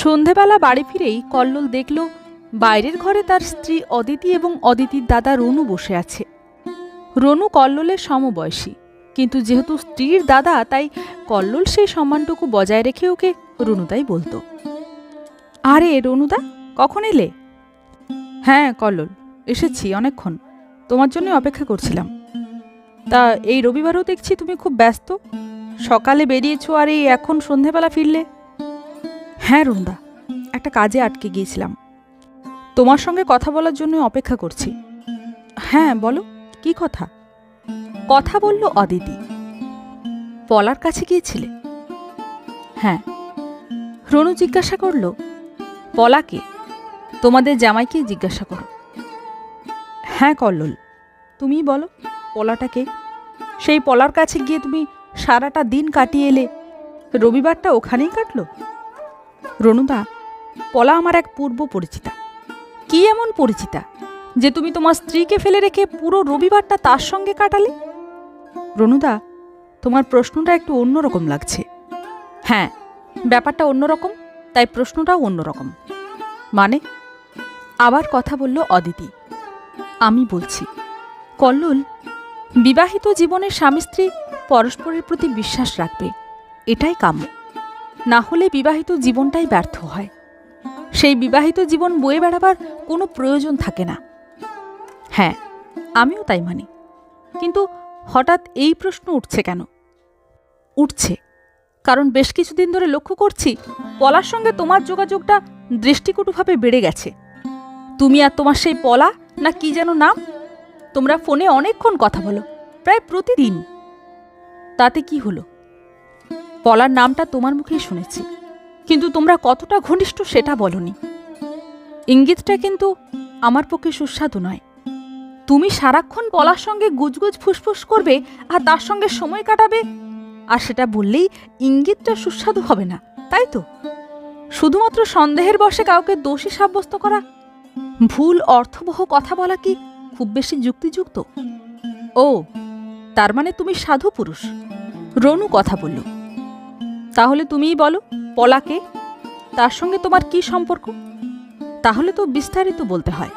সন্ধেবেলা বাড়ি ফিরেই কল্লোল দেখল, বাইরের ঘরে তার স্ত্রী অদিতি এবং অদিতির দাদা রনু বসে আছে। রনু কল্লোলের সমবয়সী, কিন্তু যেহেতু স্ত্রীর দাদা, তাই কল্লোল সেই সম্মানটুকু বজায় রেখে ওকে রনুদাই বলতো। আরে রনুদা কখন এলে? হ্যাঁ কল্লোল, এসেছি অনেকক্ষণ, তোমার জন্য অপেক্ষা করছিলাম। তা এই রবিবারও দেখছি তুমি খুব ব্যস্ত, সকালে বেরিয়েছো আর এই এখন সন্ধেবেলা ফিরলে? হ্যাঁ রুন্দা, একটা কাজে আটকে গিয়েছিলাম। তোমার সঙ্গে কথা বলার জন্য অপেক্ষা করছি। হ্যাঁ বলো, কি কথা? কথা বলল অদিতি। পলার কাছে গিয়েছিলে? হ্যাঁ। রনু জিজ্ঞাসা করল, পলাকে, তোমাদের জামাইকে জিজ্ঞাসা করো। হ্যাঁ কল্লোল তুমি বলো পলাটাকে সেই পলার কাছে গিয়ে তুমি সারাটা দিন কাটিয়ে এলে, রবিবারটা ওখানেই কাটলো? রনুদা পলা আমার এক পূর্ব পরিচিতা। কি এমন পরিচিতা যে তুমি তোমার স্ত্রীকে ফেলে রেখে পুরো রবিবারটা তার সঙ্গে কাটালে? রনুদা তোমার প্রশ্নটা একটু অন্যরকম লাগছে। হ্যাঁ ব্যাপারটা অন্যরকম, তাই প্রশ্নটাও অন্যরকম। মানে? আবার কথা বলল অদিতি। আমি বলছি, কল্লোল, বিবাহিত জীবনের স্বামী স্ত্রী পরস্পরের প্রতি বিশ্বাস রাখবে, এটাই কাম্য। না হলে বিবাহিত জীবনটাই ব্যর্থ হয়। সেই বিবাহিত জীবন বয়ে বেড়াবার কোনো প্রয়োজন থাকে না। হ্যাঁ আমিও তাই মানি। কিন্তু হঠাৎ এই প্রশ্ন উঠছে কেন? উঠছে। কারণ বেশ কিছুদিন ধরে লক্ষ্য করছি, পলার সঙ্গে তোমার যোগাযোগটা দৃষ্টিকটুভাবে বেড়ে গেছে। তুমি আর তোমার সেই পলা না কি যেন নাম? তোমরা ফোনে অনেকক্ষণ কথা বলো, প্রায় প্রতিদিন। তাতে কি হলো? পলার নামটা তোমার মুখেই শুনেছি। কিন্তু তোমরা কতটা ঘনিষ্ঠ সেটা বলনি। ইঙ্গিতটা কিন্তু আমার পক্ষে সুস্বাদু নয়। তুমি সারাক্ষণ পলার সঙ্গে গুজগুজ ফুসফুস করবে আর তার সঙ্গে সময় কাটাবে, আর সেটা বললেই ইঙ্গিতটা সুস্বাদু হবে না, তাই তো? শুধুমাত্র সন্দেহের বসে কাউকে দোষী সাব্যস্ত করা, ভুল অর্থবহ কথা বলা কি খুব বেশি যুক্তিযুক্ত? ও, তার মানে তুমি সাধু পুরুষ। রনু কথা বলল। তাহলে তুমিই বলো, পলাকে? তার সঙ্গে তোমার কি সম্পর্ক? তাহলে তো বিস্তারিত বলতে হয়।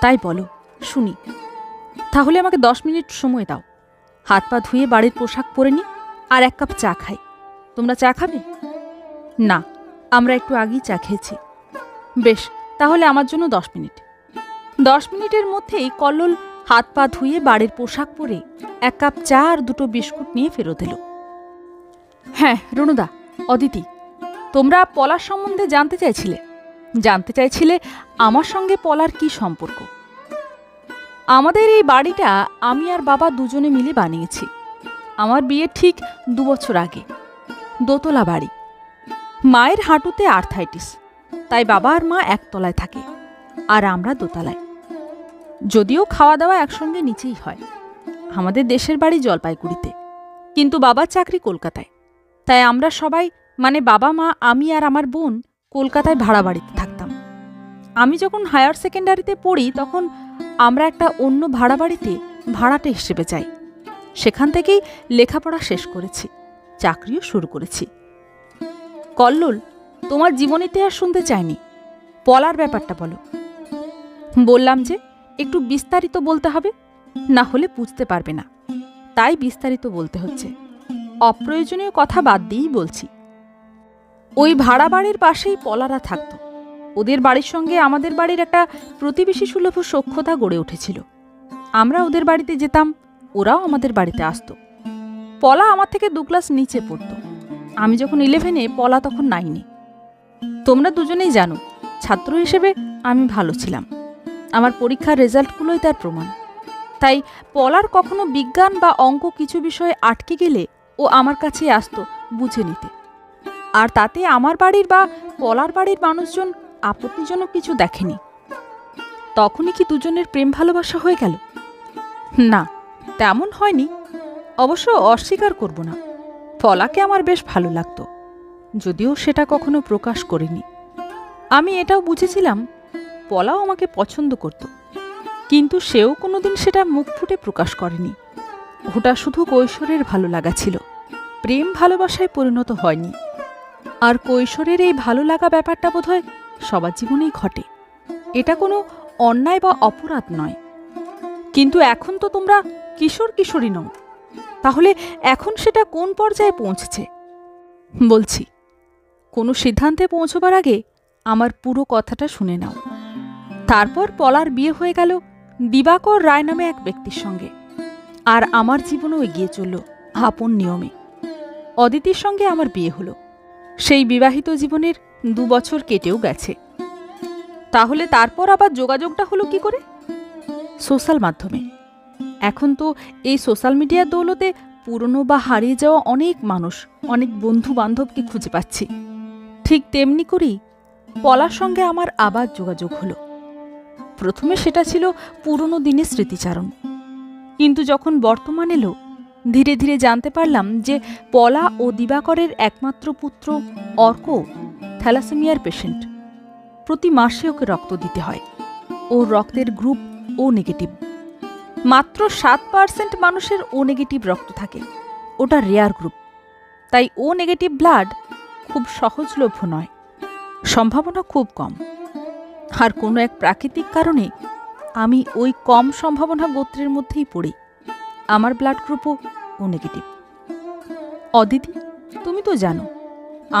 তাই বলো, শুনি। তাহলে আমাকে দশ মিনিট সময় দাও। হাত পা ধুয়ে বাড়ির পোশাক পরে নি আর এক কাপ চা খাই। তোমরা চা খাবে? না, আমরা একটু আগেই চা খেয়েছি। বেশ, তাহলে আমার জন্য দশ মিনিট। দশ মিনিটের মধ্যেই কল্লোল হাত পা ধুয়ে বাড়ির পোশাক পরে এক কাপ চা আর দুটো বিস্কুট নিয়ে ফেরত এলো। হ্যাঁ রনুদা, অদিতি, তোমরা পলার সম্বন্ধে জানতে চাইছিলে। জানতে চাইছিলে আমার সঙ্গে পলার কি সম্পর্ক। আমাদের এই বাড়িটা আমি আর বাবা দুজনে মিলে বানিয়েছি। আমার বিয়ে ঠিক দু বছর আগে। দোতলা বাড়ি। মায়ের হাঁটুতে আর্থাইটিস। তাই বাবা আর মা একতলায় থাকে, আর আমরা দোতলায়। যদিও খাওয়া দাওয়া একসঙ্গে নিচেই হয়। আমাদের দেশের বাড়ি জলপাইগুড়িতে। কিন্তু বাবার চাকরি কলকাতায়। তাই আমরা সবাই মানে বাবা মা, আমি আর আমার বোন কলকাতায় ভাড়া বাড়িতে থাকতাম। আমি যখন হায়ার সেকেন্ডারিতে পড়ি, তখন আমরা একটা অন্য ভাড়া বাড়িতে ভাড়াটে হিসেবে যাই। সেখান থেকেই লেখাপড়া শেষ করেছি, চাকরিও শুরু করেছি। কল্লোল, তোমার জীবন ইতিহাস শুনতে চাইনি? পলার ব্যাপারটা বলো। বললাম যে, একটু বিস্তারিত বলতে হবে, না হলে বুঝতে পারবে না। তাই বিস্তারিত বলতে হচ্ছে। অপ্রয়োজনীয় কথা বাদ দিয়েই বলছি। ওই ভাড়া বাড়ির পাশেই পলারা থাকতো। ওদের বাড়ির সঙ্গে আমাদের বাড়ির একটা প্রতিবেশী সুলভ সখ্যতা গড়ে উঠেছিল। আমরা ওদের বাড়িতে যেতাম, ওরাও আমাদের বাড়িতে আসতো। পলা আমার থেকে দু ক্লাস নিচে পড়তো। আমি যখন ইলেভেনে পলা তখন নাইনে তোমরা দুজনেই জানো, ছাত্র হিসেবে আমি ভালো ছিলাম। আমার পরীক্ষার রেজাল্টগুলোই তার প্রমাণ। তাই পলার কখনো বিজ্ঞান বা অঙ্ক কিছু বিষয়ে আটকে গেলে ও আমার কাছে আসতো বুঝে নিতে। আর তাতে আমার বাড়ির বা পলার বাড়ির মানুষজন আপত্তিজনক কিছু দেখেনি। তখনই কি দুজনের প্রেম ভালোবাসা হয়ে গেল? না, তেমন হয়নি। অবশ্য অস্বীকার করব না। পলাকে আমার বেশ ভালো লাগতো। যদিও সেটা কখনো প্রকাশ করিনি। আমি এটাও বুঝেছিলাম, পলাও আমাকে পছন্দ করত। কিন্তু সেও কোনোদিন সেটা মুখ ফুটে প্রকাশ করেনি। ওটা শুধু কৈশোরের ভালো লাগা ছিল। প্রেম ভালোবাসায় পরিণত হয়নি। আর কৈশোরের এই ভালো লাগা ব্যাপারটা বোধহয় সবার জীবনেই ঘটে। এটা কোনো অন্যায় বা অপরাধ নয়। কিন্তু এখন তো তোমরা কিশোর কিশোরী নও। তাহলে এখন সেটা কোন পর্যায়ে পৌঁছেছে? বলছি, কোনো সিদ্ধান্তে পৌঁছবার আগে আমার পুরো কথাটা শুনে নাও। তারপর পলার বিয়ে হয়ে গেল দিবাকর রায় নামে এক ব্যক্তির সঙ্গে। আর আমার জীবনও এগিয়ে চলল আপন নিয়মে। অদিতির সঙ্গে আমার বিয়ে হলো। সেই বিবাহিত জীবনের দু বছর কেটেও গেছে। তাহলে তারপর আবার যোগাযোগটা হলো কি করে? সোশ্যাল মাধ্যমে। এখন তো এই সোশ্যাল মিডিয়ার দৌলতে পুরনো বা হারিয়ে যাওয়া অনেক মানুষ, অনেক বন্ধু বান্ধবকে খুঁজে পাচ্ছি। ঠিক তেমনি করেই পলার সঙ্গে আমার আবার যোগাযোগ হলো। প্রথমে সেটা ছিল পুরনো দিনের স্মৃতিচারণ। কিন্তু যখন বর্তমান এলো, ধীরে ধীরে জানতে পারলাম যে পলা ও দিবাকরের একমাত্র পুত্র অর্ক থ্যালাসেমিয়ার পেশেন্ট। প্রতি মাসে ওকে রক্ত দিতে হয়। ওর রক্তের গ্রুপ ও নেগেটিভ। মাত্র সাত পার্সেন্ট মানুষের ও নেগেটিভ রক্ত থাকে। ওটা রেয়ার গ্রুপ। তাই ও নেগেটিভ ব্লাড খুব সহজলভ্য নয়। সম্ভাবনা খুব কম। আর কোনো এক প্রাকৃতিক কারণে আমি ওই কম সম্ভাবনা গোত্রের মধ্যেই পড়ি। আমার ব্লাড গ্রুপও ও নেগেটিভ অদিতি, তুমি তো জানো,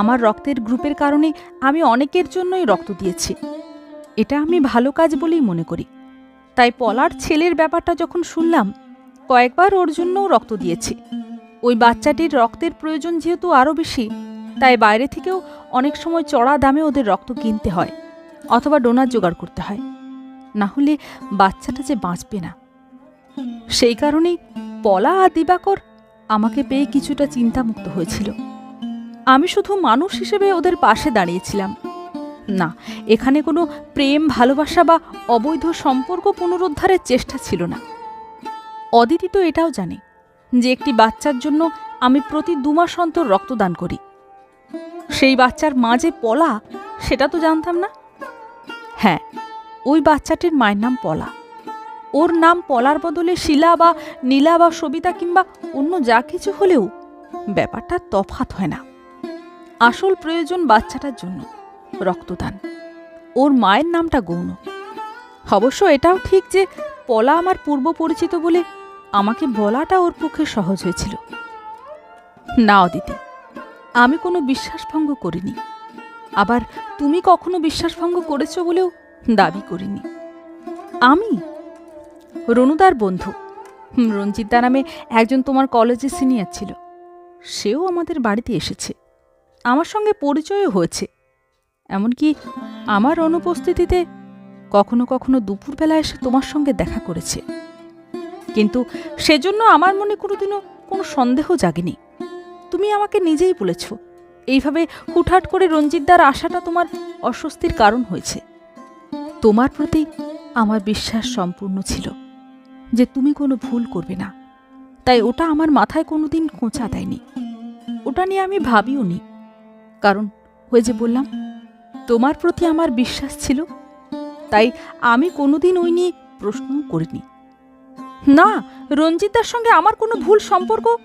আমার রক্তের গ্রুপের কারণে আমি অনেকের জন্যই রক্ত দিয়েছি। এটা আমি ভালো কাজ বলেই মনে করি। তাই পলার ছেলের ব্যাপারটা যখন শুনলাম, কয়েকবার ওর জন্যও রক্ত দিয়েছি। ওই বাচ্চাটির রক্তের প্রয়োজন যেহেতু আরও বেশি, তাই বাইরে থেকেও অনেক সময় চড়া দামে ওদের রক্ত কিনতে হয়, অথবা ডোনার জোগাড় করতে হয়। না হলে বাচ্চাটা যে বাঁচবে না। সেই কারণেই পলা আর দিবাকর আমাকে পেয়ে কিছুটা চিন্তামুক্ত হয়েছিল। আমি শুধু মানুষ হিসেবে ওদের পাশে দাঁড়িয়েছিলাম। না, এখানে কোনো প্রেম, ভালোবাসা বা অবৈধ সম্পর্ক পুনরুদ্ধারের চেষ্টা ছিল না। অদিতি তো এটাও জানে যে একটি বাচ্চার জন্য আমি প্রতি দু মাস অন্তর রক্তদান করি। সেই বাচ্চার মা যে পলা, সেটা তো জানতাম না। ওই বাচ্চাটির মায়ের নাম পলা। ওর নাম পলার বদলে শিলা বা নীলা বা সবিতা কিংবা অন্য যা কিছু হলেও ব্যাপারটা তফাত হয় না। আসল প্রয়োজন বাচ্চাটার জন্য, রক্তদান। ওর মায়ের নামটা গৌণ। অবশ্য এটাও ঠিক যে পলা আমার পূর্ব পরিচিত বলে আমাকে বলাটা ওর পক্ষে সহজ হয়েছিল। না, অদিতি, আমি কোনো বিশ্বাসভঙ্গ করিনি। আবার তুমি কখনো বিশ্বাসভঙ্গ করেছ বলেও দাবি করিনি। আমি? রনুদার বন্ধু। রঞ্জিতদা নামে একজন তোমার কলেজে সিনিয়র ছিল। সেও আমাদের বাড়িতে এসেছে। আমার সঙ্গে পরিচয়ও হয়েছে। এমনকি আমার অনুপস্থিতিতে কখনো কখনো দুপুরবেলা এসে তোমার সঙ্গে দেখা করেছে। কিন্তু সেজন্য আমার মনে কোনোদিনও কোনো সন্দেহ জাগেনি। তুমি আমাকে নিজেই বলেছ, এইভাবে হুটহাট করে রঞ্জিতদার আশাটা তোমার অস্বস্তির কারণ হয়েছে। তোমার প্রতি আমার বিশ্বাস সম্পূর্ণ ছিল যে তুমি কোনো ভুল করবে না। তাই ওটা আমার মাথায় কোনোদিন খোঁচা দেয়নি। ওটা নিয়ে আমি ভাবিও নি। কারণ ওই যে বললাম, তোমার প্রতি আমার বিশ্বাস ছিল, তাই আমি কোনোদিন ওই নিয়ে প্রশ্নও করিনি। না, রঞ্জিতার সঙ্গে আমার কোনো ভুল সম্পর্ক?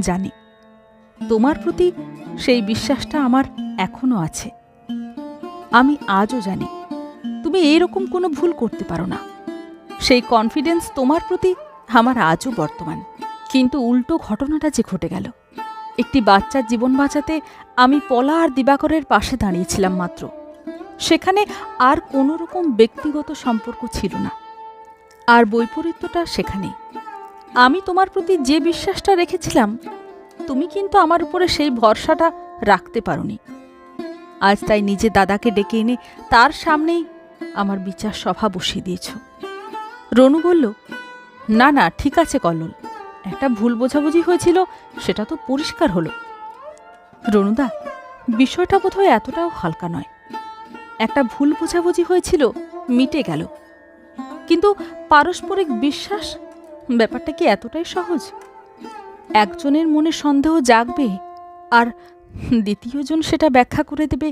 জানি। তোমার প্রতি সেই বিশ্বাসটা আমার এখনও আছে। আমি আজও জানি। তুমি এরকম কোনো ভুল করতে পারো না। সেই কনফিডেন্স তোমার প্রতি আমার আজও বর্তমান। কিন্তু উল্টো ঘটনাটা যে ঘটে গেল। একটি বাচ্চার জীবন বাঁচাতে আমি পলা আর দিবাকরের পাশে দাঁড়িয়েছিলাম মাত্র। সেখানে আর কোনো রকম ব্যক্তিগত সম্পর্ক ছিল না। আর বৈপরীত্যটা সেখানেই। আমি তোমার প্রতি যে বিশ্বাসটা রেখেছিলাম, তুমি কিন্তু আমার উপরে সেই ভরসাটা রাখতে পারোনি। আজ তাই নিজে দাদাকে ডেকে এনে তার সামনেই আমার বিচার সভা বসিয়ে দিয়েছ। রনু বলল, না না, ঠিক আছে কল্লোল। একটা ভুল বোঝাবুঝি হয়েছিল, সেটা তো পরিষ্কার হলো। রনুদা, বিষয়টা বোধহয় এতটাও হালকা নয়। একটা ভুল বোঝাবুঝি হয়েছিল, মিটে গেল। কিন্তু পারস্পরিক বিশ্বাস, ব্যাপারটা কি এতটাই সহজ? একজনের মনে সন্দেহ জাগবে, আর দ্বিতীয়জন সেটা ব্যাখ্যা করে দেবে,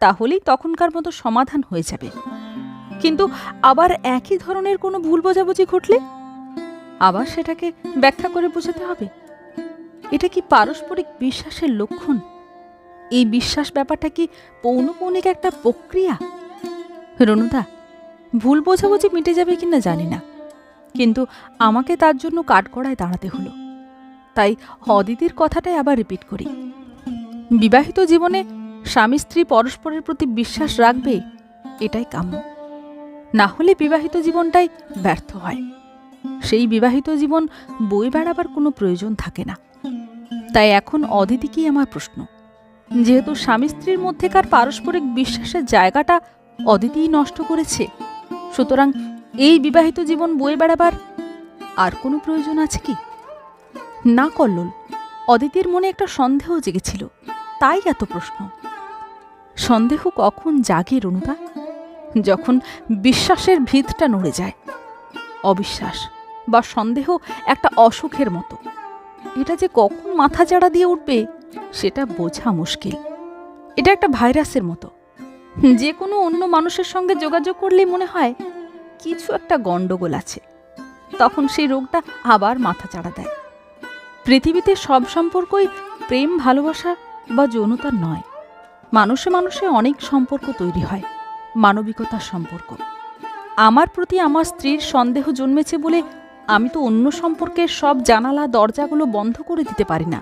তাহলেই তখনকার মতো সমাধান হয়ে যাবে। কিন্তু আবার একই ধরনের কোনো ভুল বোঝাবুঝি ঘটলে? আবার সেটাকে ব্যাখ্যা করে বোঝাতে হবে? এটা কি পারস্পরিক বিশ্বাসের লক্ষণ? এই বিশ্বাস ব্যাপারটা কি পৌনপৌনিক একটা প্রক্রিয়া? রনুদা, ভুল বোঝাবুঝি মিটে যাবে কিনা জানি না, কিন্তু আমাকে তার জন্য কাঠগড়ায় দাঁড়াতে হলো। তাই অদিতির কথাটাই আবার রিপিট করি। বিবাহিত জীবনে স্বামী স্ত্রী পরস্পরের প্রতি বিশ্বাস রাখবে, এটাই কাম্য। না হলে বিবাহিত জীবনটাই ব্যর্থ হয়। সেই বিবাহিত জীবন বই বেড়াবার কোনো প্রয়োজন থাকে না। তাই এখন অদিতিকেই আমার প্রশ্ন। যেহেতু স্বামী স্ত্রীর মধ্যেকার পারস্পরিক বিশ্বাসের জায়গাটা অদিতিই নষ্ট করেছে, সুতরাং এই বিবাহিত জীবন বয়ে বেড়াবার আর কোনো প্রয়োজন আছে কি? না কল্লোল, অদিতির মনে একটা সন্দেহ জেগেছিল। তাই এত প্রশ্ন। সন্দেহ কখন জাগে রনুদা? যখন বিশ্বাসের ভিতটা নড়ে যায়। অবিশ্বাস বা সন্দেহ একটা অসুখের মতো। এটা যে কখন মাথা চাড়া দিয়ে উঠবে, সেটা বোঝা মুশকিল। এটা একটা ভাইরাসের মতো। যে কোনো অন্য মানুষের সঙ্গে যোগাযোগ করলেই মনে হয় কিছু একটা গণ্ডগোল আছে। তখন সেই রোগটা আবার মাথা চাড়া দেয়। পৃথিবীতে সব সম্পর্কই প্রেম, ভালোবাসা বা যৌনতার নয়। মানুষে মানুষে অনেক সম্পর্ক তৈরি হয়, মানবিকতার সম্পর্ক। আমার প্রতি আমার স্ত্রীর সন্দেহ জন্মেছে বলে আমি তো অন্য সম্পর্কের সব জানালা, দরজাগুলো বন্ধ করে দিতে পারি না।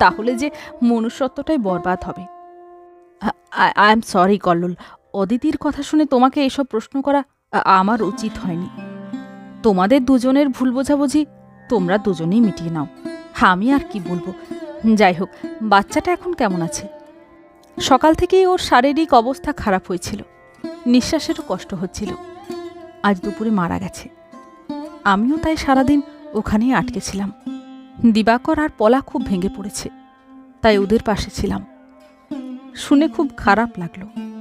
তাহলে যে মনুষ্যত্বটাই বরবাদ হবে। আই এম সরি কল্লোল, অদিতির কথা শুনে তোমাকে এসব প্রশ্ন করা আমার উচিত হয়নি। তোমাদের দুজনের ভুল বোঝাবুঝি তোমরা দুজনেই মিটিয়ে নাও। আমি আর কি বলব? যাই হোক বাচ্চাটা এখন কেমন আছে? সকাল থেকেই ওর শারীরিক অবস্থা খারাপ হয়েছিল। নিঃশ্বাসেরও কষ্ট হচ্ছিল। আজ দুপুরে মারা গেছে। আমিও তাই সারাদিন ওখানেই আটকেছিলাম দিবাকর আর পলা খুব ভেঙে পড়েছে। তাই ওদের পাশে ছিলাম। শুনে খুব খারাপ লাগল।